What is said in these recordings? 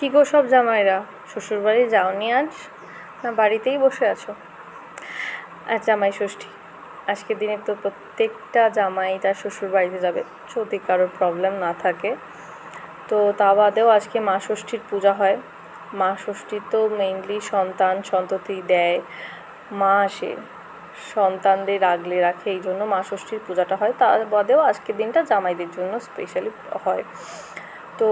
কী গো সব জামাইরা? শ্বশুরবাড়ি যাওনি আজ? না, বাড়িতেই বসে আছো? আজ জামাই ষষ্ঠী। আজকের দিনে তো প্রত্যেকটা জামাই তার শ্বশুর বাড়িতে যাবে। যদি কারোর প্রবলেম না থাকে, তো তা বাদেও আজকে মা ষষ্ঠীর পূজা হয়। মা ষষ্ঠী তো মেইনলি সন্তান সন্ততি দেয়, মা আসে। সন্তানদের আগলে রাখে, এই জন্য মা ষষ্ঠীর পূজাটা হয়। তার বাদেও আজকের দিনটা জামাইদের জন্য স্পেশালি হয়। তো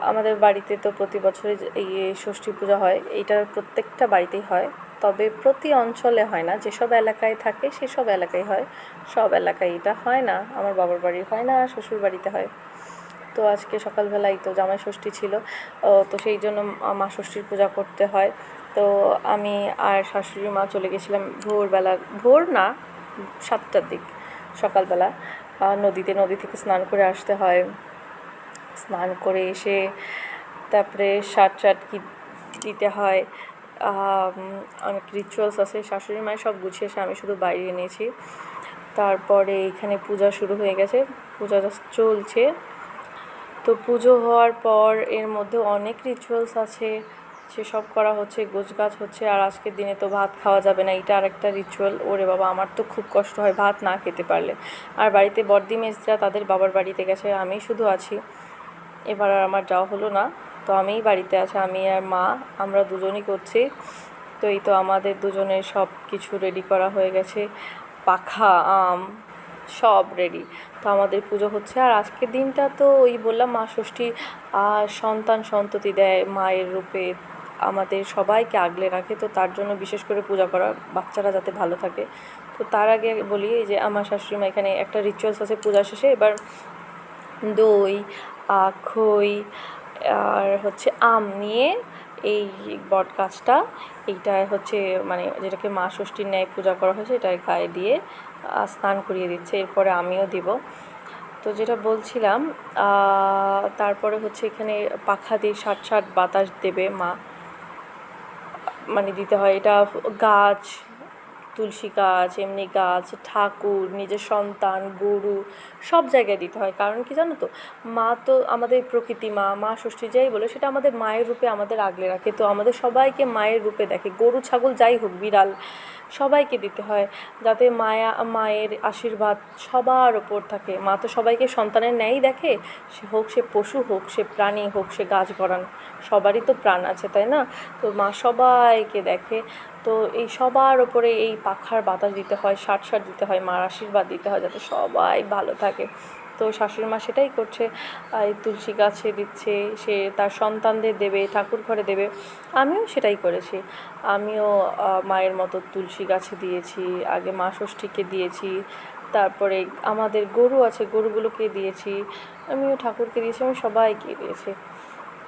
আমাদের বাড়িতে তো প্রতি বছরে এই ষষ্ঠী পূজা হয়, এইটা প্রত্যেকটা বাড়িতেই হয়। তবে প্রতি অঞ্চলে হয় না, যেসব এলাকায় থাকে সেসব এলাকায় হয়। সব এলাকায় এটা হয় না, আমার বাবার বাড়ি হয় না, শ্বশুর বাড়িতে হয়। তো আজকে সকালবেলাই তো জামাই ষষ্ঠী ছিল তো সেই জন্য মা- মা ষষ্ঠীর পূজা করতে হয়। তো আমি আর শাশুড়ি মা চলে গেছিলাম ভোরবেলা, ভোর না, সাতটার দিক, সকালবেলা। নদীতে নদী থেকে স্নান করে আসতে হয়। স্নান করে এসে তারপরে শার্ট শার্ট কি দিতে হয়। অনেক রিচুয়ালস আছে, শাশুড়ি মায়ের সব গুছিয়ে এসে আমি শুধু বাইরে এনেছি। তারপরে এখানে পূজা শুরু হয়ে গেছে, পূজা চলছে। তো পুজো হওয়ার পর এর মধ্যে অনেক রিচুয়ালস আছে সেসব করা হচ্ছে, গোছগাছ হচ্ছে, আর আজকের দিনে তো ভাত খাওয়া যাবে না, এটা আর একটা রিচুয়াল ওরে বাবা, আমার তো খুব কষ্ট হয় ভাত না খেতে পারলে। আর বাড়িতে বর্দি মেজরা তাদের বাবার বাড়িতে গেছে আমি শুধু আছি। এবার আর আমার যাওয়া হলো না। তো আমিই বাড়িতে আছি, আমি আর মা, আমরা দুজনই করছি। তো এই তো আমাদের দুজনের সব কিছু রেডি করা হয়ে গেছে। পাখা, আম, সব রেডি তো আমাদের পুজো হচ্ছে, আর আজকের দিনটা তো ওই বললাম মা ষষ্ঠী সন্তান সন্ততি দেয় মায়ের রূপে। আমাদের সবাইকে আগলে রাখে, তো তার জন্য বিশেষ করে পূজা করা, বাচ্চারা যাতে ভালো থাকে। তো তার আগে বলি যে, আমার শাশুড়ি মা এখানে একটা রিচুয়ালস আছে, পূজা শেষে। এবার দই খই আর হচ্ছে আম নিয়ে এই বট গাছটা এইটায় হচ্ছে মানে যেটাকে মা ষষ্ঠীর ন্যায় পূজা করা হয়েছে এটার গায়ে দিয়ে স্নান করিয়ে দিচ্ছে। এরপরে আমিও দিব। তো যেটা বলছিলাম তারপরে হচ্ছে এখানে পাখা দিয়ে ষাট ষাট বাতাস দেবে মা। মানে দিতে হয়। এটা গাছ তুলসী গাছ, এমনি গাছ, ঠাকুর, নিজের সন্তান, গরু, সব জায়গায় দিতে হয়। কারণ কি জানো তো? মা তো আমাদের প্রকৃতি মা মা ষষ্ঠী যাই বলে, সেটা আমাদের মায়ের রূপে আমাদের আগলে রাখে। তো আমাদের সবাইকে মায়ের রূপে দেখে। গরু, ছাগল যাই হোক, বিড়াল, সবাইকে দিতে হয়। যাতে মায়া, মায়ের আশীর্বাদ সবার ওপর থাকে। মা তো সবাইকে সন্তানের ন্যায় দেখে। সে হোক, সে পশু হোক, সে প্রাণী হোক, সে গাছ গড়ান। সবারই তো প্রাণ আছে, তাই না? তো মা সবাইকে দেখে। তো এই সবার ওপরে এই পাখার বাতাস দিতে হয় ষাট ষাট দিতে হয়, মার আশীর্বাদ দিতে হয় যাতে সবাই ভালো থাকে। তো শাশুড়ি মা সেটাই করছে। এই তুলসী গাছে দিচ্ছে, সে তার সন্তানদের দেবে, ঠাকুর ঘরে দেবে। আমিও সেটাই করেছি। আমিও মায়ের মতো তুলসী গাছে দিয়েছি, আগে মা ষষ্ঠীকে দিয়েছি, তারপরে আমাদের গরু আছে, গরুগুলোকে দিয়েছি। আমিও ঠাকুরকে দিয়েছি, আমি সবাইকে দিয়েছি।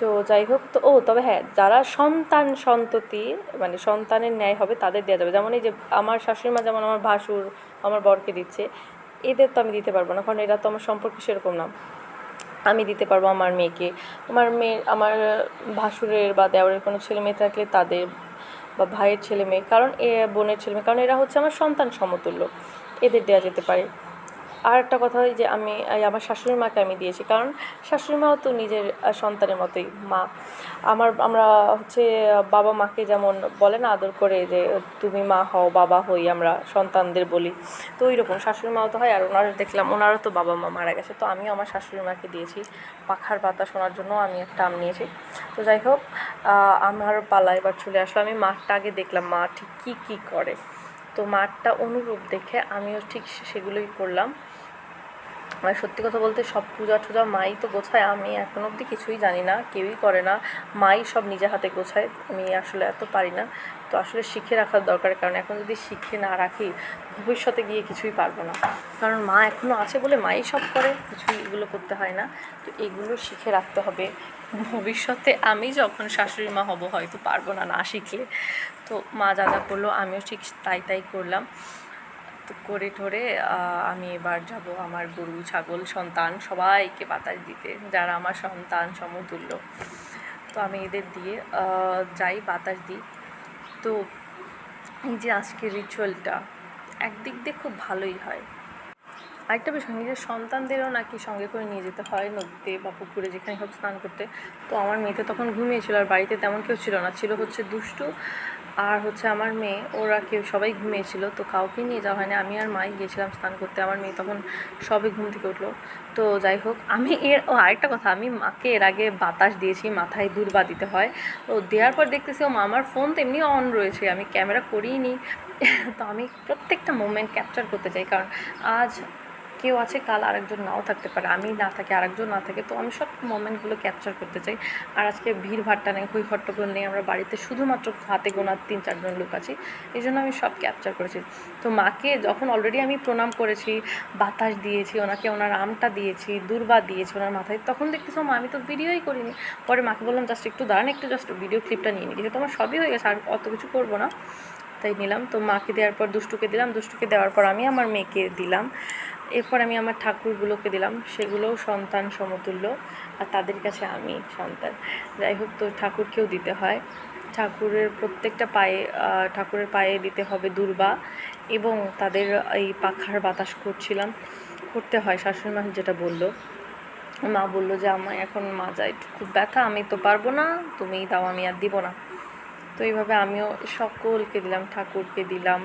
তো যাই হোক, তো ও, তবে হ্যাঁ যারা সন্তান সন্ততি মানে সন্তানের ন্যায় হবে তাদের দেওয়া যাবে। যেমন এই যে আমার শাশুড়ি মা যেমন আমার ভাসুর, আমার বরকে দিচ্ছে, এদের তো আমি দিতে পারব না, কারণ এরা তো আমার সম্পর্কে সেরকম না। আমি দিতে পারব আমার মেয়েকে। আমার মেয়ে, আমার ভাসুরের বা দেওয়ারের কোনো ছেলে মেয়ে থাকলে তাদের বা ভাইয়ের ছেলে মেয়ে, কারণ এ বোনের ছেলে মেয়ে, কারণ এরা হচ্ছে আমার সন্তান সমতুল্য। এদের দেওয়া যেতে পারে। আর একটা কথা ওই যে আমি আমার শাশুড়ি মাকে আমি দিয়েছি, কারণ শাশুড়ি মাও তো নিজের সন্তানের মতোই মা। আমার, আমরা হচ্ছে বাবা মাকে যেমন বলে না আদর করে যে, তুমি মা হও, বাবা হই, আমরা সন্তানদের বলি। তো ওই রকম শাশুড়ি মাও তো হয়, আর ওনারা দেখলাম ওনারও তো বাবা মা মারা গেছে। তো আমিও আমার শাশুড়ি মাকে দিয়েছি। পাখার বাতাস শোনার জন্য আমি একটা আম নিয়েছি। তো যাই হোক আমার পালা এবার চলে আসলো। আমি মাঠটা আগে দেখলাম, মা ঠিক কী কী করে। তো মাঠটা অনুরূপ দেখে আমিও ঠিক সেগুলোই করলাম। মানে সত্যি কথা বলতে সব পূজা টুজা মাই তো গোছায়, আমি এখন অবধি কিছুই জানি না, কেউই করে না। মাই সব নিজে হাতে গোছায়, আমি আসলে এত পারি না। তো আসলে শিখে রাখার দরকার, কারণ এখন যদি শিখে না রাখি, ভবিষ্যতে গিয়ে কিছুই পারব না। কারণ মা এখনও আছে বলে মাই সব করে, কিছুই এগুলো করতে হয় না। তো এগুলো শিখে রাখতে হবে। ভবিষ্যতে আমি যখন শাশুড়ি মা হব হয়তো পারব না না শিখলে। তো মা যা যা করল আমিও ঠিক তাই তাই করলাম। তো করে ঠরে আমি এবার যাব আমার গরু, ছাগল, সন্তান সবাইকে বাতাস দিতে, যারা আমার সন্তান সমতুল্য। তো আমি এদের দিয়ে যাই বাতাস দিই। তো এই যে আজকের রিচুয়ালটা একদিক দিয়ে খুব ভালোই হয়। আরেকটা বিষয়, নিজের সন্তানদেরও নাকি সঙ্গে করে নিয়ে যেতে হয় নদীতে বা পুকুরে যেখানে হোক স্নান করতে। তো আমার মেয়েতে তখন ঘুমিয়েছিল আর বাড়িতে তেমন কেউ ছিল না। ছিল হচ্ছে দুষ্টু আর হচ্ছে আমার মেয়ে। ওরা কেউ, সবাই ঘুমিয়েছিল। তো কাউকে নিয়ে যাওয়া হয়নি। আমি আর মাই গিয়েছিলাম স্নান করতে। আমার মেয়ে তখন সবে ঘুম থেকে উঠল। তো যাই হোক, আমি এর, ও আরেকটা কথা, আমি মাকে এর আগে বাতাস দিয়েছি, মাথায় দুর্বা দিতে হয়। তো দেওয়ার পর দেখতেছি ও মা আমার ফোন তো এমনি অন রয়েছে। আমি ক্যামেরা করিই নি। তো আমি প্রত্যেকটা মোমেন্ট ক্যাপচার করতে চাই। কারণ আজ কেউ আছে, কাল আরেকজন নাও থাকতে পারে। আমি না থাকি, আরেকজন না থাকে, তো আমি সব মোমেন্টগুলো ক্যাপচার করতে চাই। আর আজকে ভিড় ভাট্টা নেই হই হট্টগোল নেই, আমরা বাড়িতে শুধুমাত্র হাতে গোনা তিন, চারজন লোক আছি, এই জন্য আমি সব ক্যাপচার করেছি। তো মাকে যখন অলরেডি আমি প্রণাম করেছি, বাতাস দিয়েছি, ওনাকে ওনার আমটা দিয়েছি, দুর্বা দিয়েছি ওনার মাথায়, তখন দেখতেছি, মা, আমি তো ভিডিওই করিনি। পরে মাকে বললাম, জাস্ট একটু দাঁড়ান, একটু জাস্ট ভিডিও ক্লিপটা নিয়ে নিই যেহেতু আমার সবই হয়ে গেছে, আর অত কিছু করব না। তাই নিলাম। তো মাকে দেওয়ার পর দুষ্টুকে দিলাম, দুষ্টুকে দেওয়ার পর আমি আমার মেয়েকে দিলাম। এরপর আমি আমার ঠাকুরগুলোকে দিলাম। সেগুলোও সন্তান সমতুল্য আর তাদের কাছে আমি সন্তান। যাই হোক, তো ঠাকুরকেও দিতে হয়। ঠাকুরের প্রত্যেকটা পায়ে ঠাকুরের পায়ে দিতে হবে দুর্বা এবং তাদের এই পাখার বাতাস করছিলাম। করতে হয়। শাশুড়ি মা যেটা বলল, মা বলল যে আমার এখন মাজা একটু খুব ব্যথা, আমি তো পারব না তুমি দাও, আমি আর দিব না। তো এইভাবে আমিও সকলকে দিলাম, ঠাকুরকে দিলাম।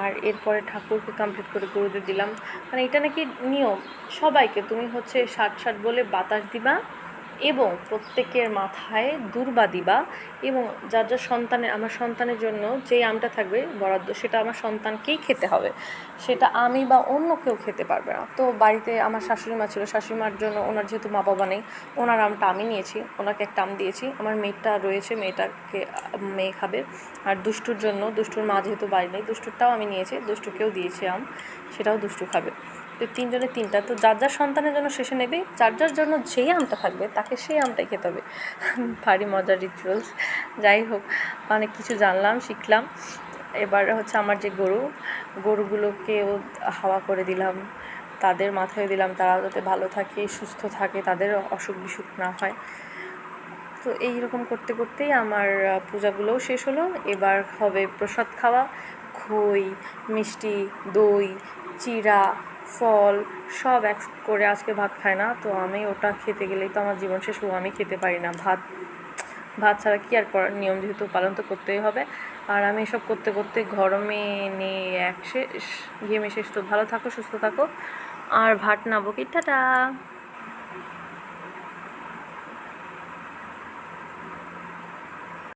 আর এরপরে ঠাকুরকে কমপ্লিট করে গুরুদের দিলাম। মানে এটা নাকি নিয়ম। সবাইকে তুমি হচ্ছে ষাট ষাট বলে বাতাস দিবা। এবং প্রত্যেকের মাথায় দুর্বা দিবা এবং যার যার সন্তানের, আমার সন্তানের জন্য যেই আমটা থাকবে বরাদ্দ, সেটা আমার সন্তানকেই খেতে হবে। সেটা আমি বা অন্য কেউ খেতে পারবে না। তো বাড়িতে আমার শাশুড়ি মা ছিল, শাশুড়ি মার জন্য ওনার যেহেতু মা বাবা নেই, ওনার আমটা আমি নিয়েছি, ওনাকে একটা আম দিয়েছি। আমার মেয়েটা রয়েছে, মেয়েটাকে মেয়ে খাবে। আর দুষ্টুর জন্য, দুষ্টুর মা যেহেতু বাড়ি নেই, দুষ্টুরটাও আমি নিয়েছি, দুষ্টুকেও দিয়েছি আম, সেটাও দুষ্টু খাবে। তো তিনজনে তিনটা, তো যার যার সন্তানের জন্য শেষে নেবে, যার যার জন্য যেই আমটা থাকবে, তাকে সেই আমটাই খেতে হবে। ভারী মজার রিচুয়ালস যাই হোক, অনেক কিছু জানলাম, শিখলাম। এবার হচ্ছে আমার যে গরু গরুগুলোকেও হাওয়া করে দিলাম। তাদের মাথায় দিলাম তারা যাতে ভালো থাকে, সুস্থ থাকে, তাদের অসুখ বিসুখ না হয়। তো এই রকম করতে করতেই আমার পূজাগুলোও শেষ হলো। এবার হবে প্রসাদ খাওয়া, খই, মিষ্টি, দই, চিড়া ফল সব এক করে আজকে ভাত খায় না, তো আমি ওটা খেতে গেলেই তো আমার জীবন শেষ হব আমি খেতে পারি না। ভাত ভাত ছাড়া কি আর করার? নিয়ম যেহেতু পালন তো করতেই হবে। আর আমি এসব করতে করতে গরমে নিয়ে এক শেষ গেমে শেষ। তো ভালো থাকো, সুস্থ থাকো। আর ভাট নাবো কি? টাটা!